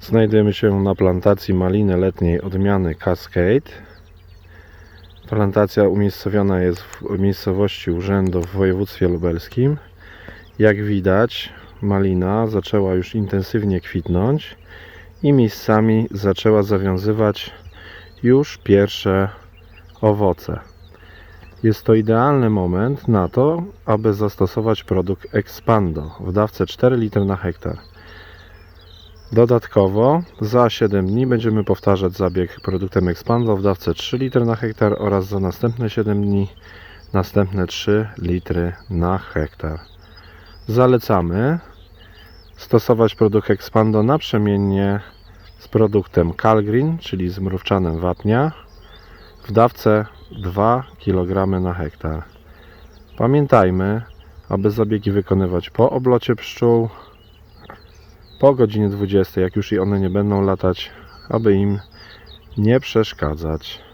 Znajdujemy się na plantacji maliny letniej odmiany Cascade. Plantacja umiejscowiona jest w miejscowości Urzędu w województwie lubelskim. Jak widać, malina zaczęła już intensywnie kwitnąć i miejscami zaczęła zawiązywać już pierwsze owoce. Jest to idealny moment na to, aby zastosować produkt Expando w dawce 4 litry na hektar. Dodatkowo za 7 dni będziemy powtarzać zabieg produktem Expando w dawce 3 litry na hektar oraz za następne 7 dni następne 3 litry na hektar. Zalecamy stosować produkt Expando naprzemiennie z produktem Calgreen, czyli z mrówczanem wapnia w dawce 2 kg na hektar. Pamiętajmy, aby zabiegi wykonywać po oblocie pszczół, po godzinie 20, jak już i one nie będą latać, aby im nie przeszkadzać.